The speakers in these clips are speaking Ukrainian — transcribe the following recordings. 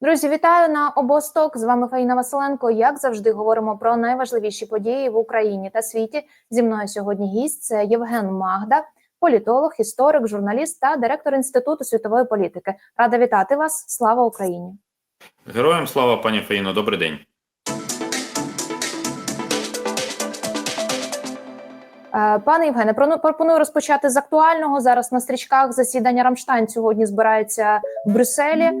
Друзі, вітаю на обосток. З вами Фаїна Василенко. Як завжди, говоримо про найважливіші події в Україні та світі. Зі мною сьогодні гість це Євген Магда, політолог, історик, журналіст та директор інституту світової політики. Рада вітати вас. Слава Україні! Героям слава, пані Фаїно, добрий день. Пане Євгене, пропоную розпочати з актуального. Зараз на стрічках засідання Рамштайн сьогодні збирається в Брюсселі. Е,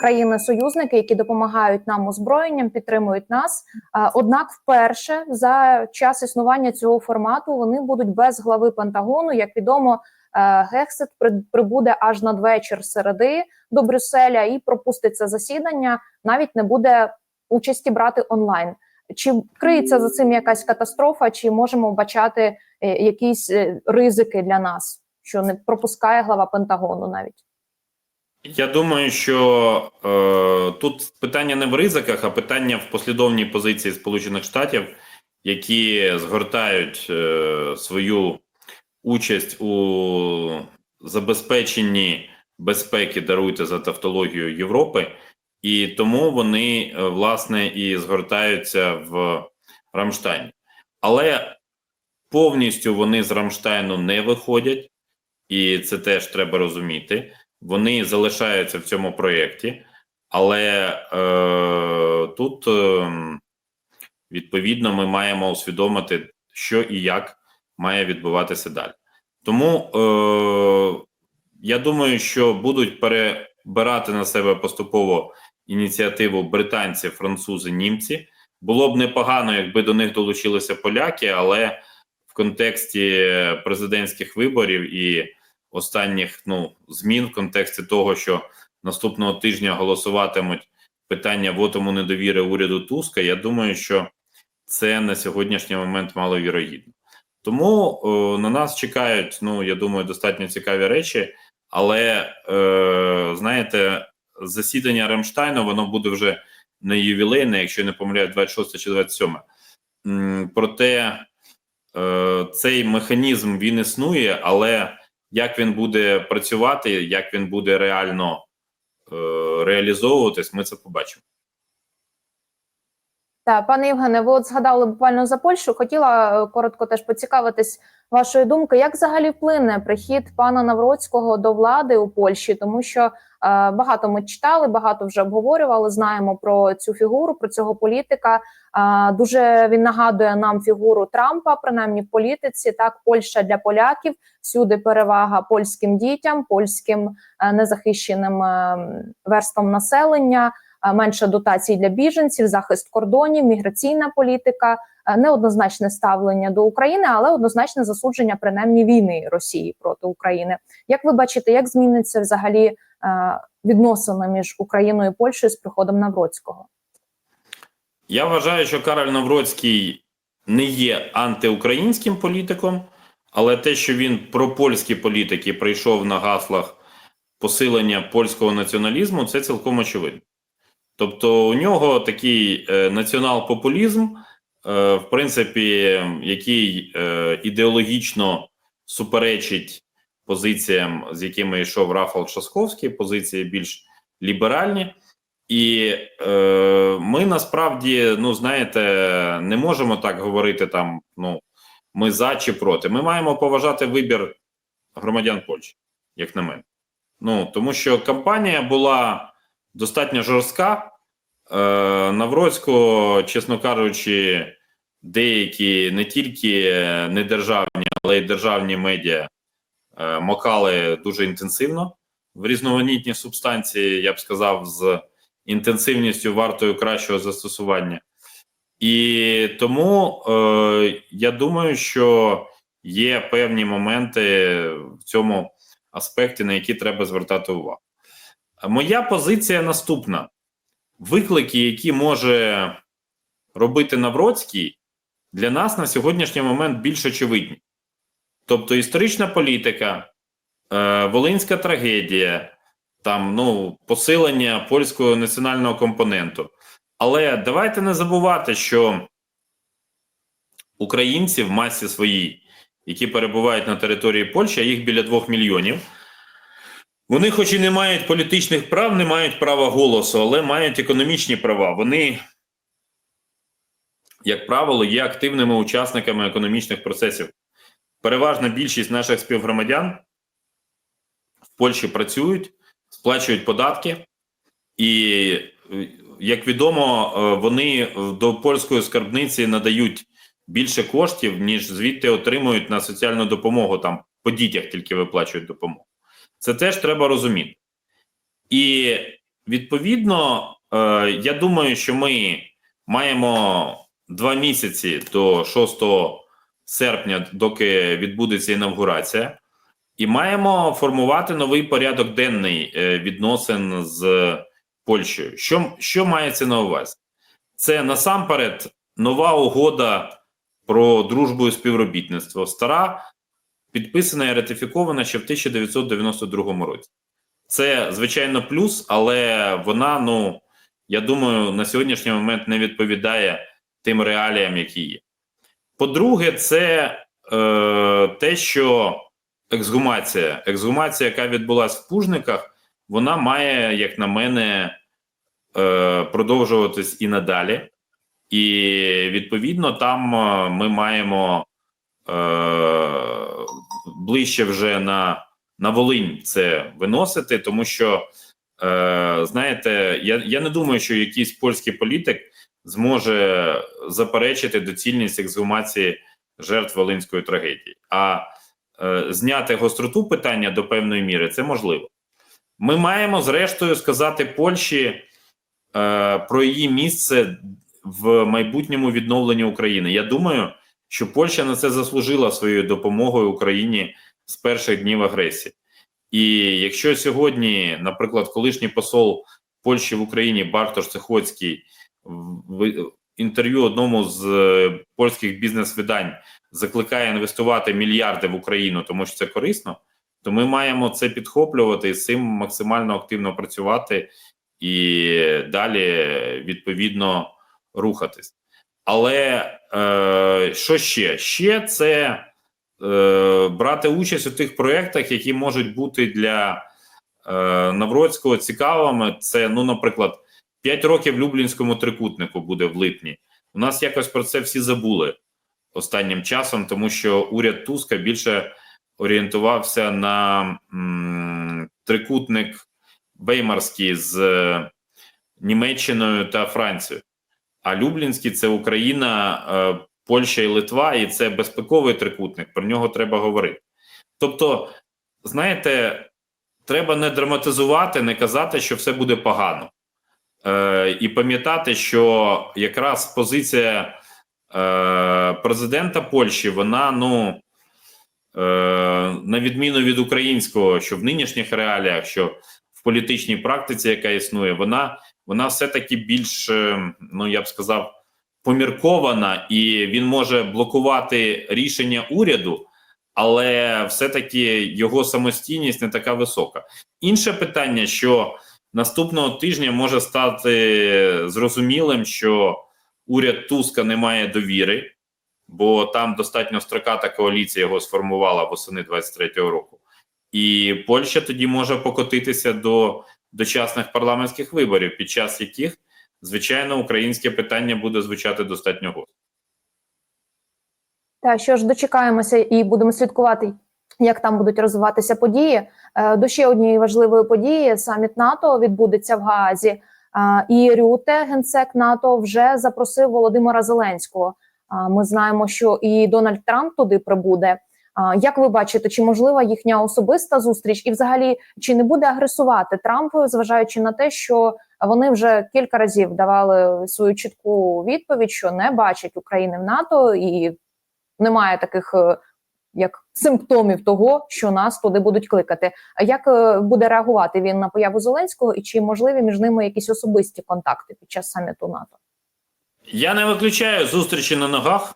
Країни-союзники, які допомагають нам озброєнням, підтримують нас. Е, Однак, вперше за час існування цього формату вони будуть без глави Пентагону. Як відомо, е, Гексет при- прибуде аж надвечір середи до Брюсселя і пропустить це засідання. Навіть не буде участі брати онлайн. Чи криється за цим якась катастрофа, чи можемо бачати е, якісь е, ризики для нас, що не пропускає глава Пентагону навіть? Я думаю, що е, тут питання не в ризиках, а питання в послідовній позиції Сполучених Штатів, які згортають е, свою участь у забезпеченні безпеки, даруйте за тавтологію Європи, і тому вони е, власне і згортаються в Рамштайні. Але повністю вони з Рамштайну не виходять, і це теж треба розуміти. Вони залишаються в цьому проєкті, але е, тут е, відповідно ми маємо усвідомити, що і як має відбуватися далі. Тому е, я думаю, що будуть перебирати на себе поступово ініціативу британці, французи, німці. Було б непогано, якби до них долучилися поляки, але в контексті президентських виборів і останніх ну змін в контексті того, що наступного тижня голосуватимуть питання вотому недовіри уряду Туска. Я думаю, що це на сьогоднішній момент маловірогідно. Тому е, на нас чекають, ну я думаю, достатньо цікаві речі, але е, знаєте, засідання Ремштайну воно буде вже не ювілейне, якщо я не помиляю, 26 чи 27. Проте е, цей механізм він існує, але як він буде працювати, як він буде реально е, реалізовуватись, ми це побачимо. Так, пане Євгене, ви от згадали буквально за Польщу. Хотіла е, коротко теж поцікавитись вашої думки, як взагалі вплине прихід пана Навроцького до влади у Польщі, тому що е, багато ми читали, багато вже обговорювали. Знаємо про цю фігуру, про цього політика. Е, дуже він нагадує нам фігуру Трампа, принаймні в політиці. Так, Польща для поляків всюди перевага польським дітям, польським е, незахищеним верствам населення менше дотацій для біженців, захист кордонів, міграційна політика, неоднозначне ставлення до України, але однозначне засудження принаймні війни Росії проти України. Як ви бачите, як зміниться взагалі е, відносини між Україною і Польщею з приходом Навроцького? Я вважаю, що Кароль Навроцький не є антиукраїнським політиком, але те, що він пропольський політик і прийшов на гаслах посилення польського націоналізму, це цілком очевидно. Тобто, у нього такий е, націонал-популізм, е, в принципі, який е, ідеологічно суперечить позиціям, з якими йшов Рафал Шасковський, позиції більш ліберальні. І е, ми насправді, ну знаєте, не можемо так говорити там. Ну ми за чи проти. Ми маємо поважати вибір громадян Польщі, як на мене. Ну тому що кампанія була достатньо жорстка. Е, Навроцько, чесно кажучи, деякі не тільки недержавні, але й державні медіа е, макали дуже інтенсивно в різноманітні субстанції, я б сказав, з інтенсивністю вартою кращого застосування. І тому е, я думаю, що є певні моменти в цьому аспекті, на які треба звертати увагу. Моя позиція наступна: виклики, які може робити Навроцький, для нас на сьогоднішній момент більш очевидні. Тобто історична політика, е, волинська трагедія, там ну посилення польського національного компоненту. Але давайте не забувати, що українці в масі своїй, які перебувають на території Польщі, а їх біля двох мільйонів, Вони, хоч і не мають політичних прав, не мають права голосу, але мають економічні права. Вони, як правило, є активними учасниками економічних процесів. Переважна більшість наших співгромадян в Польщі працюють, сплачують податки, і, як відомо, е, вони до польської скарбниці надають більше коштів, ніж звідти отримують на соціальну допомогу. Там по дітях тільки виплачують допомогу. Це теж треба розуміти. І відповідно, е, я думаю, що ми маємо два місяці до 6 серпня, доки відбудеться інавгурація, і маємо формувати новий порядок денний е, відносин з Польщею. Що, що мається на увазі? Це насамперед нова угода про дружбу і співробітництво. Стара підписана і ратифікована ще в 1992 році. Це звичайно плюс, але вона, ну я думаю, на сьогоднішній момент не відповідає тим реаліям, які є. По-друге, це е, те, що ексгумація, ексгумація, яка відбулася в Пужниках, вона має, як на мене, е, продовжуватись і надалі. І відповідно там е, ми маємо е, ближче вже на, на Волинь це виносити, тому що знаєте, я, я не думаю, що якийсь польський політик зможе заперечити доцільність ексгумації жертв волинської трагедії. А е, зняти гостроту питання до певної міри це можливо. Ми маємо зрештою сказати Польщі е, про її місце в майбутньому відновленні України. Я думаю, що Польща на це заслужила своєю допомогою Україні з перших днів агресії. І якщо сьогодні, наприклад, колишній посол Польщі в Україні Бартош Цехоцький в інтерв'ю одному з е, польських бізнес-видань закликає інвестувати мільярди в Україну, тому що це корисно, то ми маємо це підхоплювати і з цим максимально активно працювати і далі відповідно рухатись. Але е, що ще? Ще це брати участь у тих проєктах, які можуть бути для е, Навроцького цікавими. Це, ну, наприклад, 5 років Люблінському трикутнику буде в липні. У нас якось про це всі забули останнім часом, тому що уряд Туска більше орієнтувався на м, трикутник Веймарський з е, Німеччиною та Францією. А Люблінський це Україна, е, Польща і Литва, і це безпековий трикутник. Про нього треба говорити. Тобто, знаєте, треба не драматизувати, не казати, що все буде погано. Е, І пам'ятати, що якраз позиція е, президента Польщі, вона, ну, е, на відміну від українського, що в нинішніх реаліях, що в політичній практиці, яка існує, вона вона все-таки більш, е, ну я б сказав, поміркована, і він може блокувати рішення уряду, але все-таки його самостійність не така висока. Інше питання, що наступного тижня може стати зрозумілим, що уряд Туска не має довіри, бо там достатньо строката коаліція його сформувала восени 23-го року. І Польща тоді може покотитися до дочасних парламентських виборів, під час яких, звичайно, українське питання буде звучати достатньо гостро. Та що ж дочекаємося і будемо слідкувати, як там будуть розвиватися події. Е, До ще однієї важливої події саміт НАТО відбудеться в Гаазі. Е, І Рюте, генсек НАТО, вже запросив Володимира Зеленського. Е, Ми знаємо, що і Дональд Трамп туди прибуде. Як ви бачите, чи можлива їхня особиста зустріч, і взагалі чи не буде агресувати Трамп, зважаючи на те, що вони вже кілька разів давали свою чітку відповідь, що не бачать України в НАТО, і немає таких е, як симптомів того, що нас туди будуть кликати. А як е, буде реагувати він на появу Зеленського, і чи можливі між ними якісь особисті контакти під час саміту НАТО? Я не виключаю зустрічі на ногах,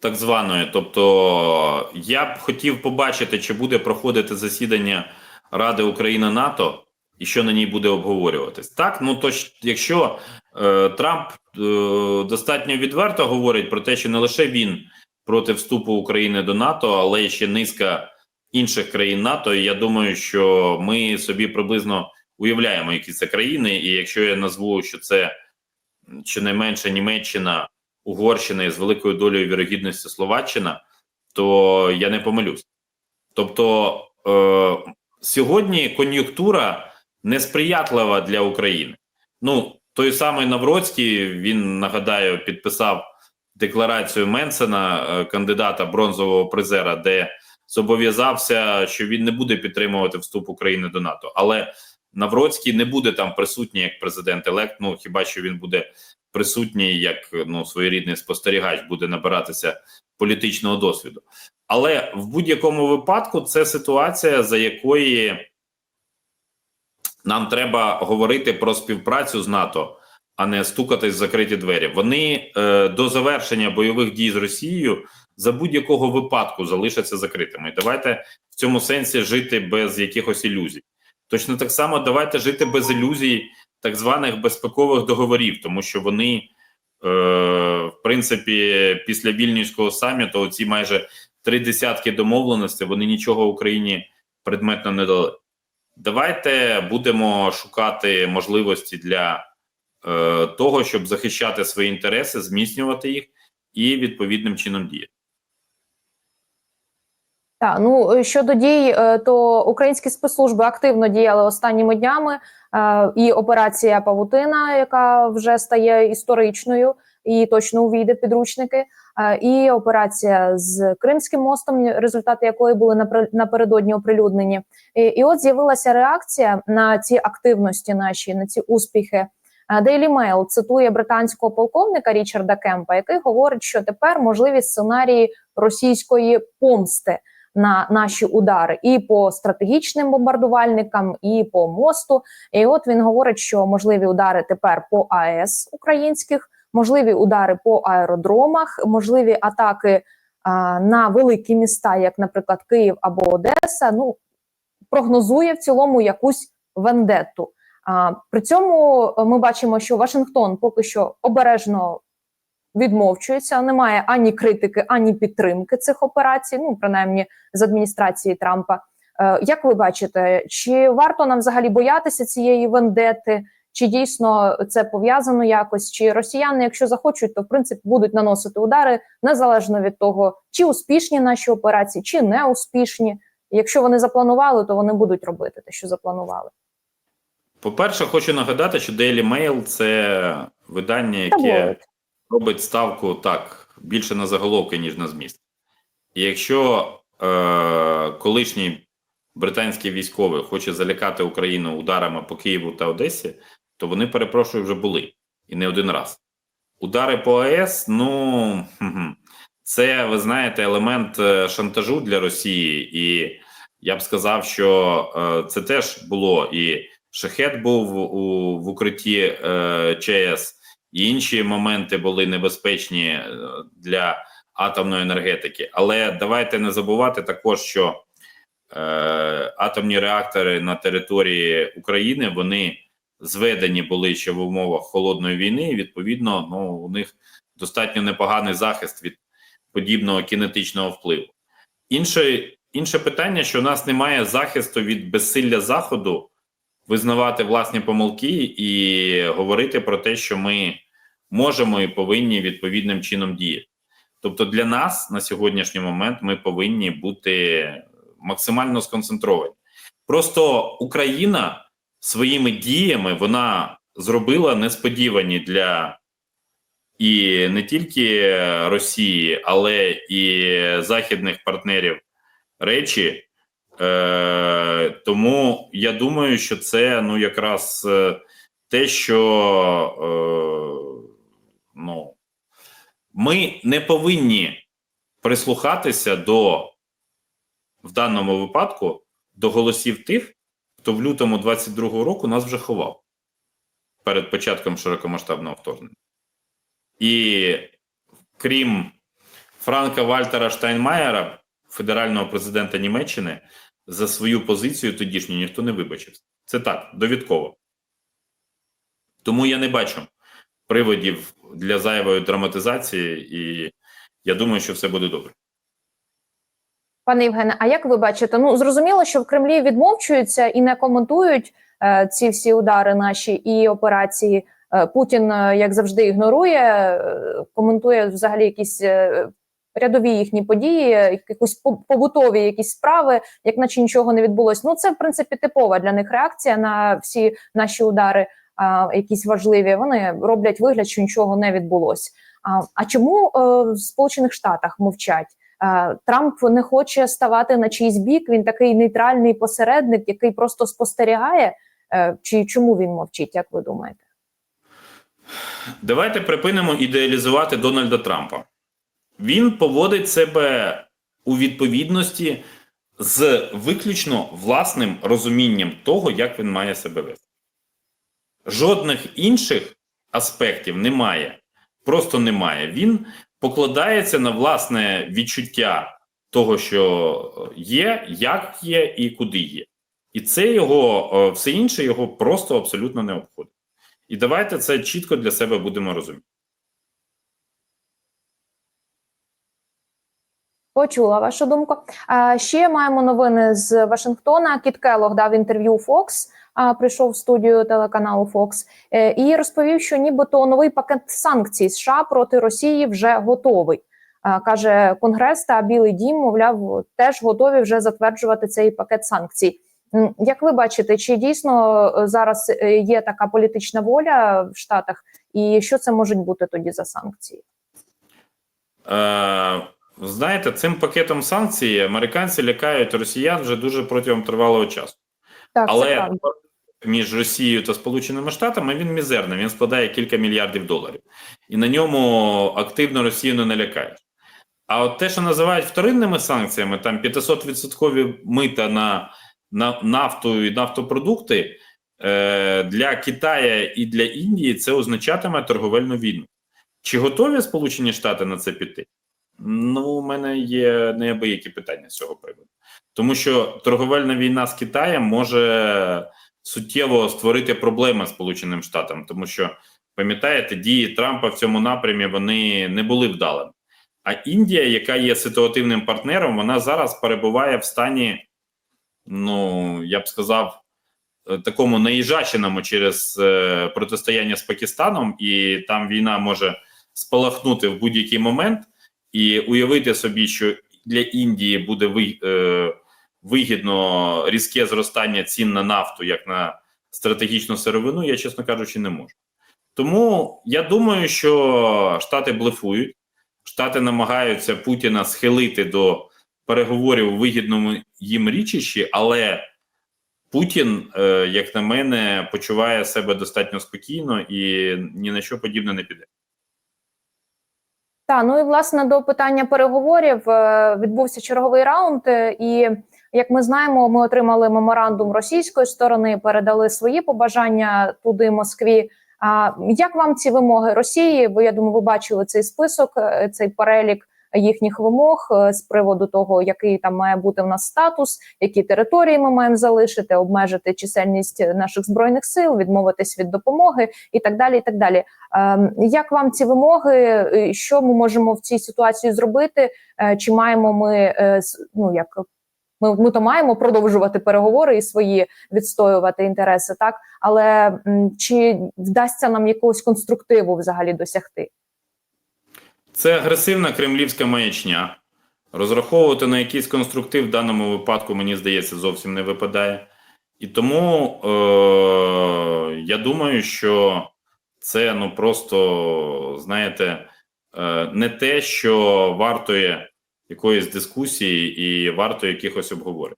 так званої. Тобто, я б хотів побачити, чи буде проходити засідання Ради Україна НАТО і що на ній буде обговорюватись. Так, ну то якщо е, Трамп е, достатньо відверто говорить про те, що не лише він проти вступу України до НАТО, але ще низка інших країн НАТО. І я думаю, що ми собі приблизно уявляємо, які це країни. І якщо я назву, що це щонайменше Німеччина, Угорщина і з великою долею вірогідності Словаччина, то я не помилюсь. Тобто е, сьогодні кон'юнктура несприятлива для України. Ну, той самий Навроцький, він нагадаю, підписав декларацію Менсена, е, кандидата бронзового призера, де зобов'язався, що він не буде підтримувати вступ України до НАТО. Але Навроцький не буде там присутній як президент елект. Ну хіба що він буде присутній як ну своєрідний спостерігач, буде набиратися політичного досвіду. Але в будь-якому випадку це ситуація, за якої нам треба говорити про співпрацю з НАТО, а не стукатись в закриті двері. Вони е, до завершення бойових дій з Росією за будь-якого випадку залишаться закритими. Давайте в цьому сенсі жити без якихось ілюзій. Точно так само давайте жити без ілюзій так званих безпекових договорів, тому що вони, е, в принципі, після вільнюського саміту, оці майже три десятки домовленостей, вони нічого Україні предметно не дали. Давайте будемо шукати можливості для е, того, щоб захищати свої інтереси, зміцнювати їх і відповідним чином діяти. Так, ну е, щодо дій, е, то українські спецслужби активно діяли останніми днями. Е, І операція Павутина, яка вже стає історичною і точно увійде в підручники. Е, І операція з Кримським мостом, результати якої були напередодні оприлюднені. І, і от з'явилася реакція на ці активності наші, на ці успіхи. Е, Daily Mail цитує британського полковника Річарда Кемпа, який говорить, що тепер можливі сценарії російської помсти на наші удари і по стратегічним бомбардувальникам, і по мосту. І от він говорить, що можливі удари тепер по АЕС українських, можливі удари по аеродромах, можливі атаки а, на великі міста, як, наприклад, Київ або Одеса. Ну прогнозує в цілому якусь вендетту. А, при цьому е, ми бачимо, що Вашингтон поки що обережно відмовчується. Немає ані критики, ані підтримки цих операцій. Ну принаймні з адміністрації Трампа. Е, як ви бачите, чи варто нам взагалі боятися цієї вендети? Чи дійсно це пов'язано якось? Чи росіяни, якщо захочуть, то в принципі будуть наносити удари незалежно від того, чи успішні наші операції, чи не успішні. Якщо вони запланували, то вони будуть робити те, що запланували. По-перше, хочу нагадати, що Daily Mail – це видання, яке робить ставку так більше на заголовки, ніж на зміст. І якщо е, колишній британський військовий хоче залякати Україну ударами по Києву та Одесі, то вони, перепрошую, вже були. І не один раз. Удари по АЕС, ну це, ви знаєте, елемент е, шантажу для Росії, і я б сказав, що е, це теж було. І Шахет був у, в укритті е, ЧАЕС, і інші моменти були небезпечні для атомної енергетики. Але давайте не забувати також, що атомні реактори на території України вони зведені були ще в умовах холодної війни. І відповідно, ну у них достатньо непоганий захист від подібного кінетичного впливу. Інше, інше питання, що у нас немає захисту від безсилля заходу визнавати власні помилки і говорити про те, що ми можемо і повинні відповідним чином діяти. Тобто, для нас на сьогоднішній момент ми повинні бути максимально сконцентровані. Просто Україна своїми діями вона зробила несподівані для і не тільки Росії, але і західних партнерів речі. Е, тому я думаю, що це ну якраз е, те, що е, ну, ми не повинні прислухатися до в даному випадку до голосів тих, хто в лютому 22-го року нас вже ховав перед початком широкомасштабного вторгнення. І крім Франка Вальтера Штайнмаєра, федерального президента Німеччини, за свою позицію тодішню ніхто не вибачився. Це так, довідково. Тому я не бачу приводів для зайвої драматизації, і я думаю, що все буде добре. Пане Євгене, а як ви бачите? Ну зрозуміло, що в Кремлі відмовчуються і не коментують е, ці всі удари наші і операції. Е, Путін, е, як завжди, ігнорує, е, коментує взагалі якісь е, рядові їхні події, якісь побутові якісь справи, як наче нічого не відбулось. Ну це в принципі типова для них реакція на всі наші удари, а, якісь важливі. Вони роблять вигляд, що нічого не відбулось. А, а чому е, в Сполучених Штатах мовчать? Е, Трамп не хоче ставати на чийсь бік. Він такий нейтральний посередник, який просто спостерігає. Е, Чи чому він мовчить? Як ви думаєте? Давайте припинимо ідеалізувати Дональда Трампа. Він поводить себе у відповідності з виключно власним розумінням того, як він має себе вести. Жодних інших аспектів немає. Просто немає. Він покладається на власне відчуття того, що є, як є і куди є. І це його, е, все інше його просто абсолютно не обходить. І давайте це чітко для себе будемо розуміти. Почула вашу думку. Ще маємо новини з Вашингтона. Кіт Келлог дав інтерв'ю а, прийшов в студію телеканалу Fox е, і розповів, що нібито новий пакет санкцій США проти Росії вже готовий. А, Каже Конгрес та Білий Дім, мовляв, теж готові вже затверджувати цей пакет санкцій. Як ви бачите, чи дійсно е, зараз е, є така політична воля в Штатах, і що це можуть бути тоді за санкції? Е, знаєте, цим пакетом санкцій американці лякають росіян вже дуже протягом тривалого часу. Так, Але між Росією та Сполученими Штатами він мізерний, він складає кілька мільярдів доларів. І на ньому активно Росію не налякають. А от те, що називають вторинними санкціями, там 500% мита на, на нафту і нафтопродукти е, для Китая і для Індії це означатиме торговельну війну. Чи готові Сполучені Штати на це піти? Ну, у мене є неабиякі питання з цього приводу. Тому що торговельна війна з Китаєм може суттєво створити проблеми Сполученим Штатам, тому що пам'ятаєте, дії Трампа в цьому напрямі вони не були вдалими. А Індія, яка є ситуативним партнером, вона зараз перебуває в стані, ну я б сказав, е, такому наїжаченому через е, протистояння з Пакистаном, і там війна може спалахнути в будь-який момент, і уявити собі, що для Індії буде е, вигідно різке зростання цін на нафту як на стратегічну сировину, я чесно кажучи, не можу. Тому я думаю, що Штати блефують, Штати намагаються Путіна схилити до переговорів у вигідному їм річищі, але Путін, е, як на мене, почуває себе достатньо спокійно і ні на що подібне не піде. Так, ну і власне до питання переговорів е, відбувся черговий раунд, е, і як ми знаємо, ми отримали меморандум російської сторони, передали свої побажання туди Москві. А як вам ці вимоги Росії? Бо я думаю, ви бачили цей список, е, цей перелік їхніх вимог е, з приводу того, який там має бути в нас статус, які території ми маємо залишити, обмежити чисельність наших збройних сил, відмовитись від допомоги і так далі. І так далі. Ем, Як вам ці вимоги? Е, Що ми можемо в цій ситуації зробити? Е, Чи маємо ми е, ну як ми, ми то маємо продовжувати переговори і свої відстоювати інтереси, так але чи вдасться нам якогось конструктиву взагалі досягти? Це агресивна кремлівська маячня. Розраховувати на якийсь конструктив в даному випадку, мені здається, зовсім не випадає. І тому е- я думаю, що це ну просто, знаєте, е- не те, що вартує якоїсь дискусії і варто якихось обговорень.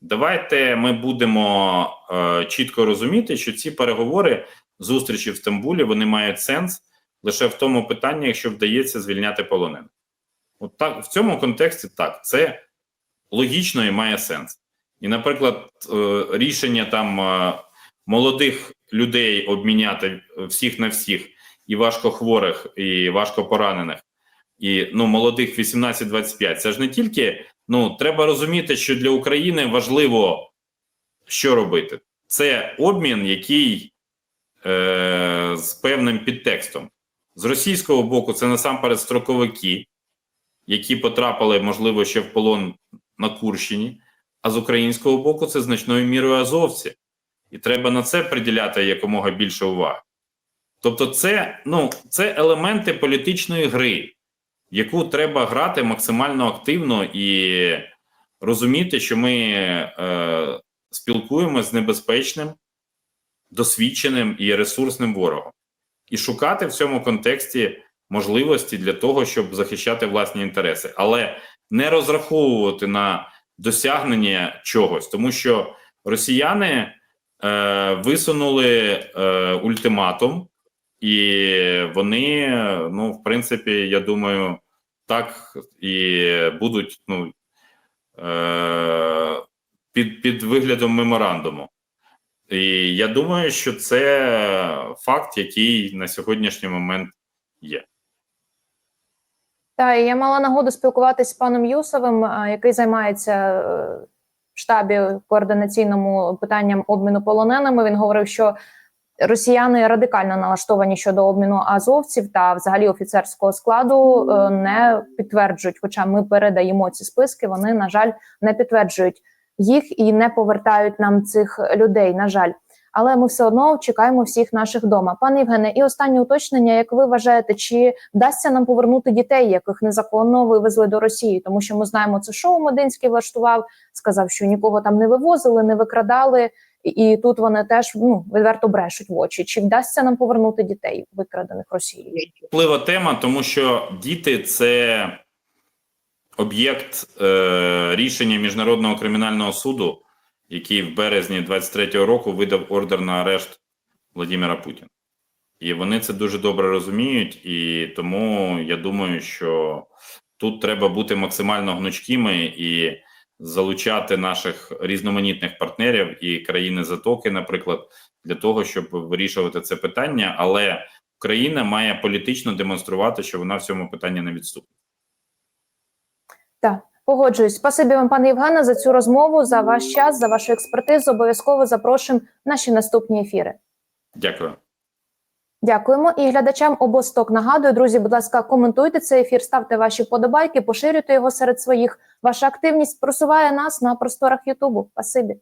Давайте ми будемо е- чітко розуміти, що ці переговори, зустрічі в Стамбулі, вони мають сенс лише в тому питанні, якщо вдається звільняти полонених. От так в цьому контексті так, це логічно і має сенс. І, наприклад, е, рішення там е, молодих людей обміняти всіх на всіх, і важкохворих, і важкопоранених, і ну, молодих 18-25, це ж не тільки ну, треба розуміти, що для України важливо що робити. Це обмін, який е, з певним підтекстом. З російського боку, це насамперед строковики, які потрапили, можливо, ще в полон на Курщині, а з українського боку це значною мірою азовці. І треба на це приділяти якомога більше уваги. Тобто, це, ну, це елементи політичної гри, яку треба грати максимально активно і розуміти, що ми е, спілкуємося з небезпечним, досвідченим і ресурсним ворогом, і шукати в цьому контексті можливості для того, щоб захищати власні інтереси, але не розраховувати на досягнення чогось, тому що росіяни е, висунули е, ультиматум, і вони, ну, в принципі, я думаю, так і будуть ну, е, під, під виглядом меморандуму. І я думаю, що це факт, який на сьогоднішній момент є. Та я мала нагоду спілкуватися з паном Юсовим, який займається е, в штабі координаційному питанням обміну полоненими. Він говорив, що росіяни радикально налаштовані щодо обміну азовців та взагалі офіцерського складу е, не підтверджують. Хоча ми передаємо ці списки, вони на жаль не підтверджують їх і не повертають нам цих людей. На жаль. Але ми все одно чекаємо всіх наших вдома. Пане Євгене, і останнє уточнення: як ви вважаєте, чи вдасться нам повернути дітей, яких незаконно вивезли до Росії? Тому що ми знаємо, це шоу Мединський влаштував, сказав, що нікого там не вивозили, не викрадали, і, тут вони теж ну відверто брешуть в очі. Чи вдасться нам повернути дітей, викрадених Росією? Вплива тема, тому що діти це об'єкт е, рішення Міжнародного кримінального суду, який в березні 23-го року видав ордер на арешт Владимира Путіна. І вони це дуже добре розуміють, і тому я думаю, що тут треба бути максимально гнучкими і залучати наших різноманітних партнерів і країни Затоки, наприклад, для того, щоб вирішувати це питання. Але Україна має політично демонструвати, що вона в цьому питанні не відступить. Погоджуюсь. Спасибі вам, пане Євгене, за цю розмову, за ваш час, за вашу експертизу. Обов'язково запрошуємо в наші наступні ефіри. Дякую. Дякуємо і глядачам обосток. Нагадую, друзі, будь ласка, коментуйте цей ефір, ставте ваші вподобайки, поширюйте його серед своїх. Ваша активність просуває нас на просторах Ютубу. Спасибі.